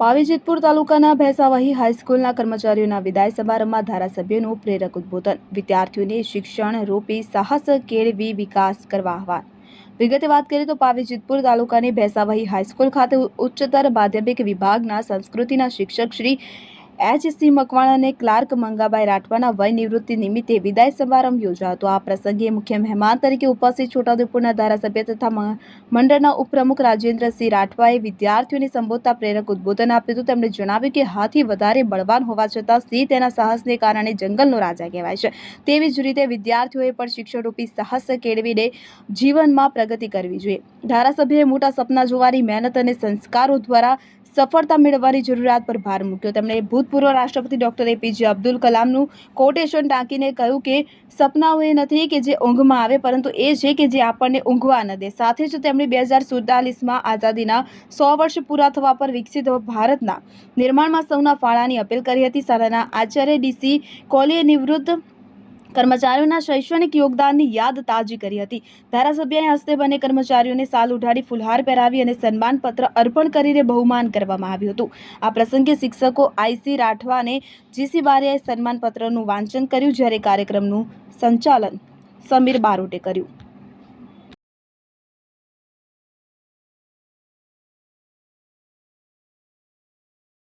પાવીજેતપુર તાલુકાના ભેંસાવાહી હાઈસ્કૂલના કર્મચારીઓના વિદાય સમારંભમાં ધારાસભ્યનું પ્રેરક ઉદ્બોધન. વિદ્યાર્થીઓને શિક્ષણ રૂપી સાહસ કેળવી વિકાસ કરવા આહવાન. વિગતે વાત કરીએ તો પાવીજેતપુર તાલુકાની ભેંસાવાહી હાઈસ્કૂલ ખાતે ઉચ્ચતર માધ્યમિક વિભાગના સંસ્કૃતિના શિક્ષક શ્રી એચ સી મકવાણા અને ક્લાર્ક મંગાબાઈ રાઠવાના વય નિવૃત્તિ નિમિત્તે વિદાય સમારંભ યોજાયો હતો. આ પ્રસંગે મુખ્ય મહેમાન તરીકે ઉપસ્થિત છોટાઉદેપુરના ધારાસભ્ય તથા મંડળના ઉપપ્રમુખ રાજેન્દ્રસિંહ રાઠવાએ વિદ્યાર્થીઓને સંબોધતા પ્રેરક ઉદ્બોધન આપ્યું હતું. તેમણે જણાવ્યું કે હાથી વધારે બળવાન હોવા છતાં સિંહ તેના સાહસને કારણે જંગલનો રાજા કહેવાય છે. તેવી જ રીતે વિદ્યાર્થીઓએ પણ શિક્ષણરૂપી સાહસ કેળવીને જીવનમાં પ્રગતિ કરવી જોઈએ. ધારાસભ્યએ મોટા સપના જોવાની મહેનત અને સંસ્કારો દ્વારા સફળતા મેળવવાની જરૂરિયાત પર ભાર મૂક્યો. તેમણે ભૂતપૂર્વ રાષ્ટ્રપતિ ડોક્ટર એપીજે અબ્દુલ કલામનું કોટેશન ટાંકીને કહ્યું કે, સપનાઓ એ નથી કે જે ઊંઘમાં આવે, પરંતુ એ છે કે જે આપણને ઊંઘવા ન દે. સાથે જ તેમણે બે હજાર સુડતાલીસમાં આઝાદીના સો વર્ષ પૂરા થવા પર વિકસિત ભારતના નિર્માણમાં સૌના ફાળાની અપીલ કરી હતી. શાળાના આચાર્ય ડીસી કોલીએ નિવૃત્ત કર્મચારીઓના શૈક્ષણિક યોગદાનની યાદ તાજી કરી હતી. ધારાસભ્યને હસ્તે બંને કર્મચારીઓને સાલ ઉઢાડી, ફુલહાર પહેરાવી અને સન્માનપત્ર અર્પણ કરીને બહુમાન કરવામાં આવ્યું હતું. આ પ્રસંગે શિક્ષકો આઈસી રાઠવા અને જીસી બારિયાએ સન્માનપત્રનું વાંચન કર્યું, જ્યારે કાર્યક્રમનું સંચાલન સમીર બારોટે કર્યું.